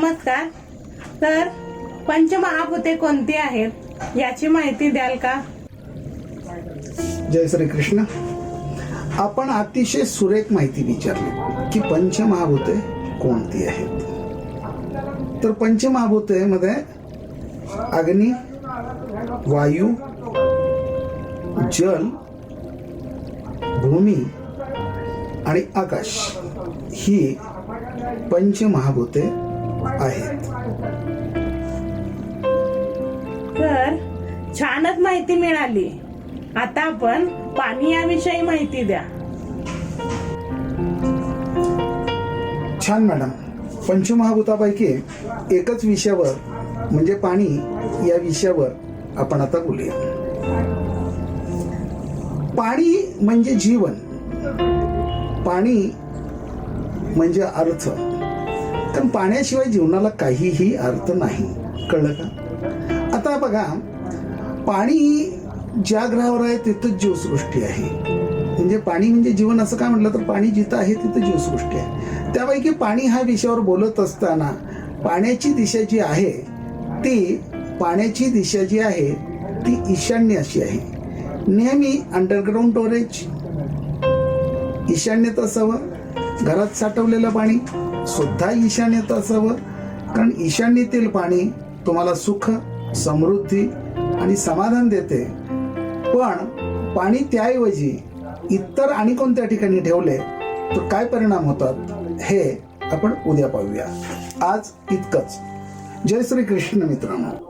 नमस्कार. तर पंचमहाभूते कोणती आहेत याची माहिती द्याल का? जय श्री कृष्ण आपण अतिशय सुरेख माहिती विचारली की पंचमहाभूते कोणती आहेत? तर पंचमहाभूते मध्ये अग्नी वायू जल भूमी आणि आकाश ही पंचमहाभूते आहेत. तर छानच माहिती मिळाली. आता आपण पाणी याविषयी माहिती द्या. छान मॅडम. पंचमहाभूतापैकी एकच विषयावर म्हणजे पाणी या विषयावर आपण आता बोलूया. पाणी म्हणजे जीवन. पाणी म्हणजे अर्थ. कारण पाण्याशिवाय जीवनाला काहीही अर्थ नाही. कळलं का? आता बघा पाणी ज्या ग्रहावर आहे तिथंच जीवसृष्टी आहे. म्हणजे पाणी म्हणजे जीवन असं काय म्हटलं तर पाणी जिथं आहे तिथं जीवसृष्टी आहे. त्यापैकी पाणी हा विषयावर बोलत असताना पाण्याची दिशा जी आहे ती पाण्याची दिशा जी आहे ती ईशान्य अशी आहे. नेहमी अंडरग्राऊंड स्टोरेज ईशान्यत असावं घरात साठवलेलं पाणी सुद्धा ईशान्येत असावं. कारण ईशान्येतील पाणी तुम्हाला सुख समृद्धी आणि समाधान देते. पण पाणी त्याऐवजी इतर आणि कोणत्या ठिकाणी ठेवले तर काय परिणाम होतात हे आपण उद्या पाहूया. आज इतकंच. जय श्री कृष्ण मित्रांनो.